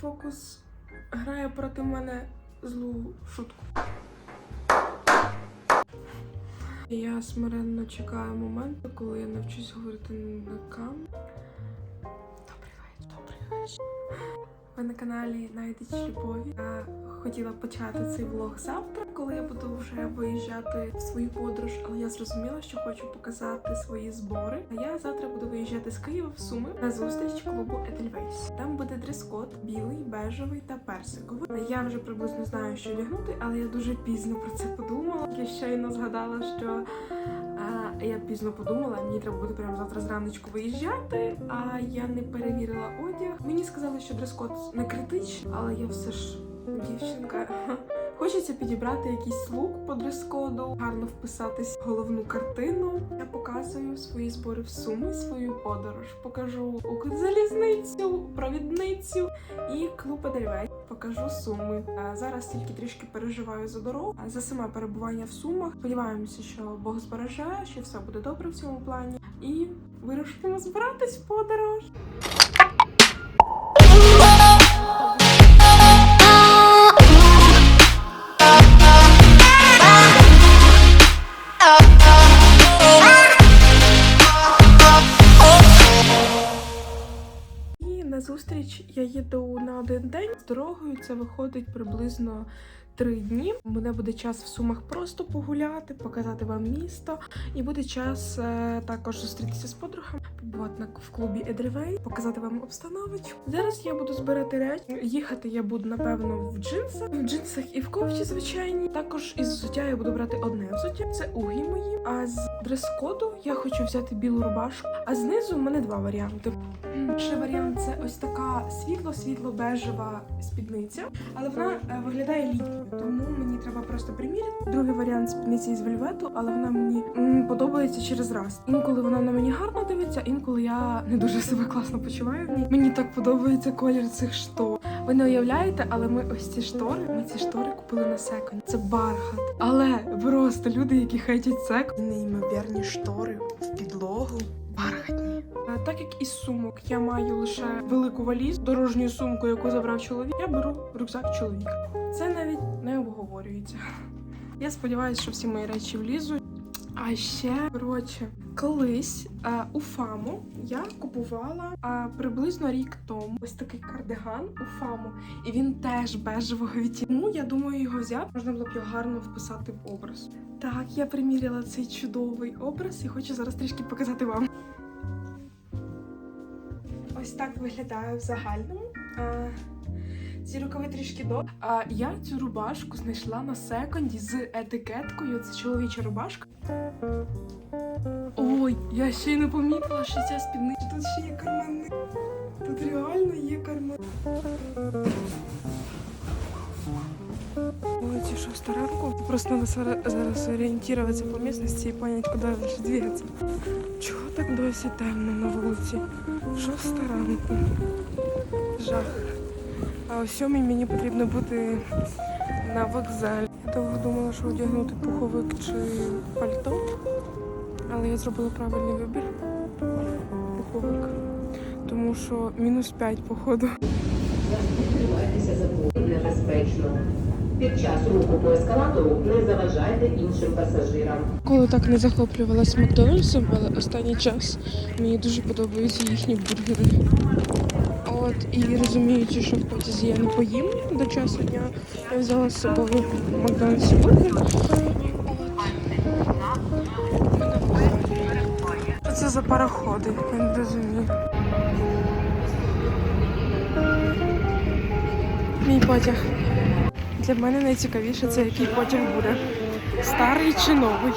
фокус грає проти мене злу шутку. Я смиренно чекаю моменту, коли я навчусь говорити на кам. Добрий вечір, добрий вечір. Ви на каналі Найдич Любові. Хотіла почати цей влог завтра, коли я буду вже виїжджати в свою подорож, але я зрозуміла, що хочу показати свої збори. А я завтра буду виїжджати з Києва в Суми на зустріч клубу Edelweiss. Там буде дрес-код білий, бежевий та персиковий. Я вже приблизно знаю, що одягнути, але я дуже пізно про це подумала. Я щойно згадала, що я пізно подумала, мені треба буде прямо завтра зраночку виїжджати, а я не перевірила одяг. Мені сказали, що дрес-код не критичний, але я все ж дівчинка. Хочеться підібрати якийсь лук по дрес-коду, гарно вписатись в головну картину. Я показую свої збори в суми, свою подорож. Покажу Укрзалізницю, провідницю і клуб Едельвей. Покажу суми. Зараз тільки трішки переживаю за дорогу, за саме перебування в сумах. Сподіваємося, що Бог збереже, що все буде добре в цьому плані. І вирушимо збиратись в подорож. Зустріч я їду на один день. З дорогою це виходить приблизно три дні. У мене буде час в сумах просто погуляти, показати вам місто, і буде час е, також зустрітися з подругами, побувати в клубі Edelweiss, показати вам обстановочку. Зараз я буду збирати речі. Їхати я буду напевно в джинсах, в джинсах і в кофті звичайні. Також із взуття я буду брати одне взуття. Це угі мої. А з дрес-коду я хочу взяти білу рубашку. А знизу в мене два варіанти. Перший варіант це ось така світло-світло бежева спідниця, але вона е, виглядає літньою, тому мені треба просто приміряти. Другий варіант спідниці із вельвету, але вона мені подобається через раз. Інколи вона на мені гарно дивиться, інколи я не дуже себе класно почуваю. Мені так подобається колір цих штор. Ви не уявляєте, але ми ось ці штори. Ми ці штори купили на секонд. Це бархат. Але просто люди, які хейтять секонд, неймовірні штори в підлогу. Бархатні. Так як із сумок я маю лише велику валізу, дорожню сумку, яку забрав чоловік, я беру рюкзак чоловіка. Це навіть не обговорюється. Я сподіваюся, що всі мої речі влізуть. А ще коротше, колись е, у Фаму я купувала е, приблизно рік тому ось такий кардиган у Фаму, і він теж бежевого відтінку. Я думаю його взяти. Можна було б його гарно вписати в образ. Так, я приміряла цей чудовий образ і хочу зараз трішки показати вам. Ось так виглядає в загальному. А, ці рукави трішки до. А я цю рубашку знайшла на секонді з етикеткою. Це чоловіча рубашка. Ой, я ще й не помітила, що ця спідниця. Тут ще є кармани. Тут реально є кармани. Ой, ці шоста ранку. Просто сара- зараз орієнтуватися по місцевості і понять, куди далі двигатися. Чого так досі темно на вулиці? Шоста ранку. Жах. А о сьомій мені потрібно бути на вокзалі. Я довго думала, що одягнути пуховик чи пальто, але я зробила правильний вибір. Пуховик. Тому що мінус 5 походу. Тримайтеся за небезпечно. Під час руху по ескалатору не заважайте іншим пасажирам. Коли так не захоплювалась Макдональдсом, але останній час мені дуже подобаються їхні бургери. От і розуміючи, що в потязі я не поїм до часу дня, я взяла з собою Макдональдс бургер. Що це за пароходи? Я не розумію. Мій потяг. Для мене найцікавіше це який потяг буде. Старий чи новий.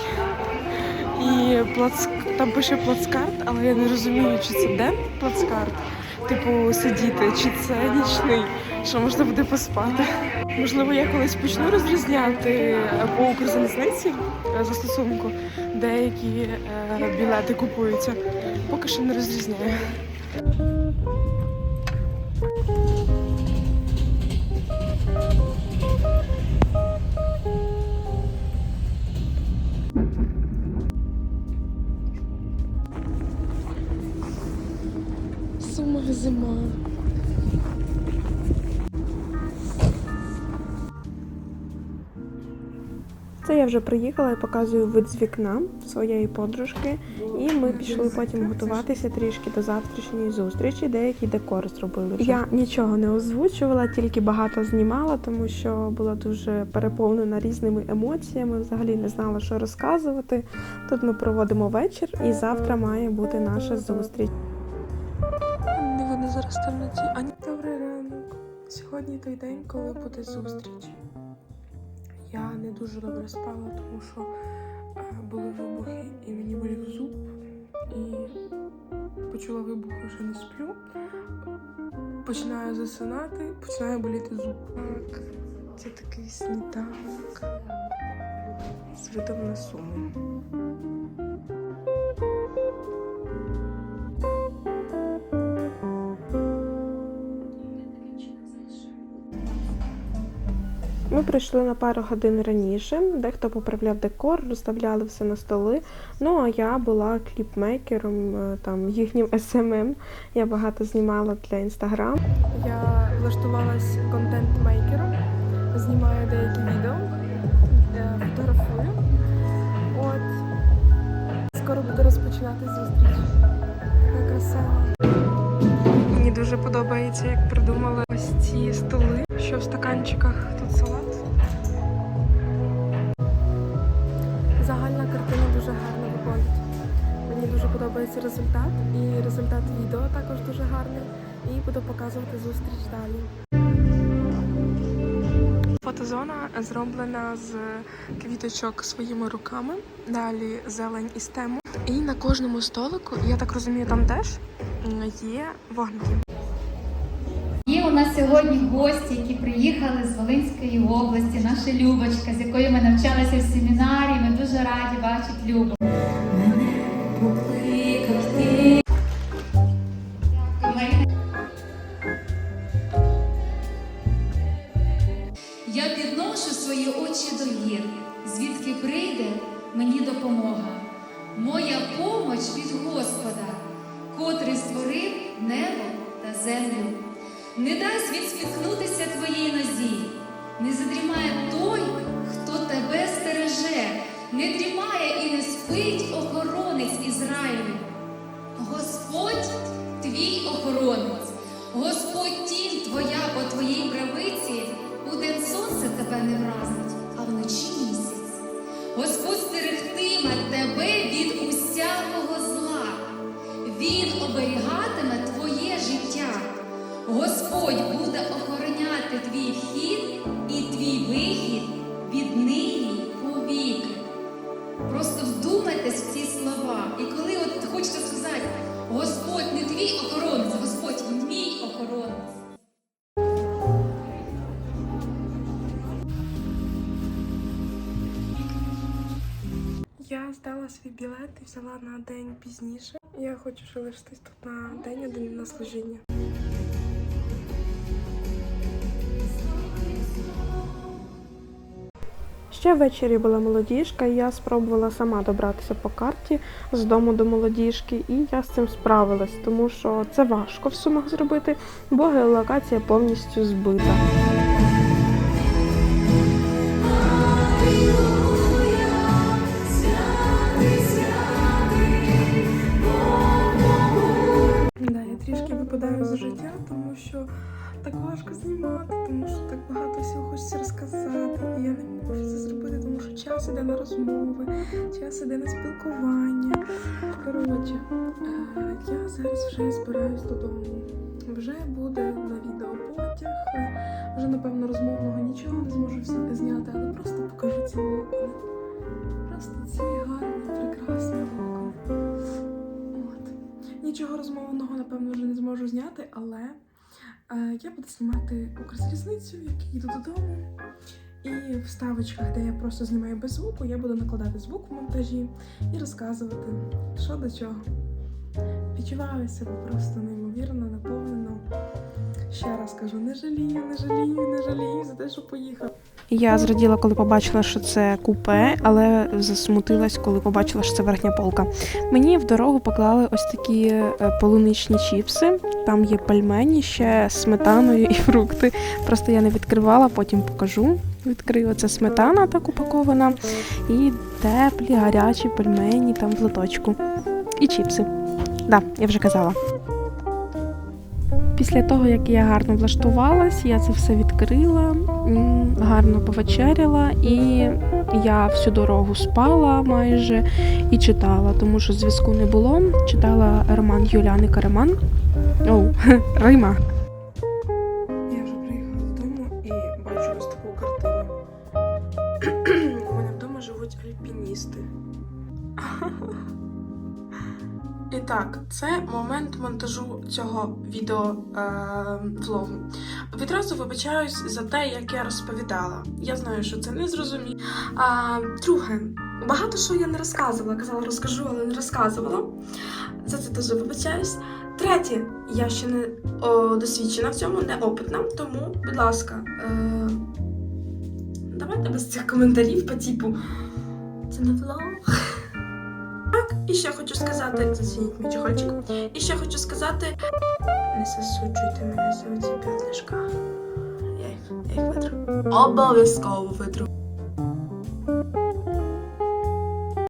І плац... там пише плацкарт, але я не розумію, чи це ден плацкарт, типу сидіти, чи це нічний, що можна буде поспати. Можливо, я колись почну розрізняти е, по Укрзалізниці е, застосунку, деякі е, білети купуються. Поки що не розрізняю. сумах зима. Це я вже приїхала і показую вид з вікна своєї подружки, і ми пішли потім готуватися трішки до завтрашньої зустрічі. Деякий декор зробили. Вже. Я нічого не озвучувала, тільки багато знімала, тому що була дуже переповнена різними емоціями. Взагалі не знала, що розказувати. Тут ми проводимо вечір, і завтра має бути наша зустріч. Темноті. Ані добрий ранок. Сьогодні той день, коли буде зустріч. Я не дуже добре спала, тому що е, були вибухи і мені болів зуб. І почула вибух, вже не сплю. Починаю засинати, починає боліти зуб. Так, це такий сніданок з видом на суми. Ми прийшли на пару годин раніше. Дехто поправляв декор, розставляли все на столи. Ну а я була кліпмейкером, е, там їхнім SMM. Я багато знімала для інстаграм. Я влаштувалась контент-мейкером, знімаю деякі відео, е, фотографую. От скоро буду розпочинати зустріч. Така краса. Дуже подобається, як придумали ось ці столи, що в стаканчиках тут салат. Загальна картина дуже гарно виходить. Мені дуже подобається результат, і результат відео також дуже гарний. І буду показувати зустріч далі. Фотозона зроблена з квіточок своїми руками. Далі зелень із тему. І на кожному столику, я так розумію, там теж є вогники. У нас сьогодні гості, які приїхали з Волинської області, наша Любочка, з якою ми навчалися в семінарі. Ми дуже раді бачити Любу. Я підношу свої очі до гір, звідки прийде мені допомога. Моя помоч від Господа, котрий створив небо та землю. Не дасть він спіткнутися твоїй нозі, не задрімає той, хто тебе стереже, не дрімає і не спить охоронець Ізраїлю. Господь твій охоронець, Господь тінь твоя по твоїй правиці, у день сонце тебе не вразить, а вночі місяць. Господь стерегтиме тебе від усякого зла. Він життя. Господь буде охороняти твій вхід і твій вихід від нині по віки. Просто вдумайтесь в ці слова. І коли от хочете сказати, Господь не твій охоронець, Господь мій охоронець. Я здала свій білет і взяла на день пізніше. Я хочу залишитись тут на день один на служіння. Ще ввечері була молодіжка, і я спробувала сама добратися по карті з дому до молодіжки, і я з цим справилась, тому що це важко в сумах зробити, бо геолокація повністю збита. Да, я трішки випадаю з життя, тому що так важко знімати, тому що так багато всього хочеться розказати. І я не можу це зробити, тому що час іде на розмови, час іде на спілкування. Коротше, е, я зараз вже збираюсь додому. Вже буде на відео потяг. Вже напевно розмовного нічого не зможу зняти, але просто покажу ці локони. Просто ці гарні, прекрасні. От. Нічого розмовного, напевно, вже не зможу зняти, але я буду знімати Укрзалізницю, як їду додому. І в ставочках, де я просто знімаю без звуку, я буду накладати звук в монтажі і розказувати, що до чого. Відчуваю себе просто неймовірно, наповнено. Ще раз кажу, не жалію, не жалію, не жалію за те, що поїхав. Я зраділа, коли побачила, що це купе, але засмутилась, коли побачила, що це верхня полка. Мені в дорогу поклали ось такі е, полуничні чіпси. Там є пельмені ще сметаною і фрукти. Просто я не відкривала, потім покажу. відкрила. Це сметана так упакована. І теплі, гарячі пельмені там в лоточку. І чіпси. Да, я вже казала. Після того, як я гарно влаштувалась, я це все відкрила, гарно повечеряла, і я всю дорогу спала майже і читала, тому що зв'язку не було. Читала роман Юліани Караман. Оу, Рима. І так, це момент монтажу цього відео е, влогу. Відразу вибачаюсь за те, як я розповідала. Я знаю, що це не зрозуміло. А друге, багато що я не розказувала. Казала, розкажу, але не розказувала. За це дуже вибачаюсь. Третє, я ще не о, досвідчена в цьому, не опитна, тому, будь ласка, е, давайте без цих коментарів по типу. Це не влог. І ще хочу сказати, зацініть мій чохольчик. І ще хочу сказати, не засуджуйте мене за оці п'ятнишка. Я їх, я їх витру. Обов'язково витру.